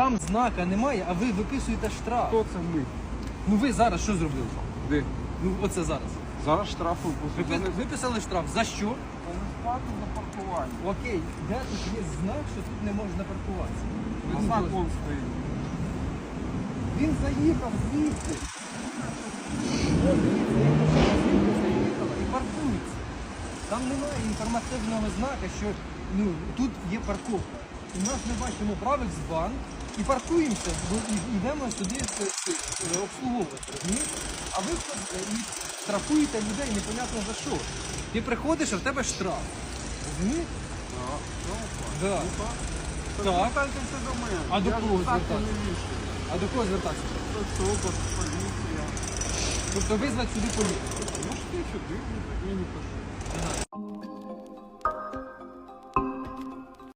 Там знака немає, а ви виписуєте штраф. Хто це ми? Ну ви зараз що зробили? Де? Ну оце зараз. Зараз штрафи Ви посудили. виписали штраф. За що? Сплату за паркування. Окей, де тут є знак, що тут не можна паркуватися? Ви А ну, знак ось. вон стоїть. Він заїхав звідси. От дивіться, як машина звідси заїхала і паркується. Там немає інформативного знака, що ну, тут є парковка. У нас ми бачимо правильний бан і паркуємося, бо і- йдемо сюди е, обслуговувати. розумієте? А ви штрафуєте людей непонятно за що. Ти приходиш, а в тебе штраф. Розумієте? Да. Так. Звертайтеся до мене. А до Я кого звертатися? вішаю. А до кого звертатися? Це опис, поліція. Тобто визвати сюди поліцію. Можете сюди, мені пишуть.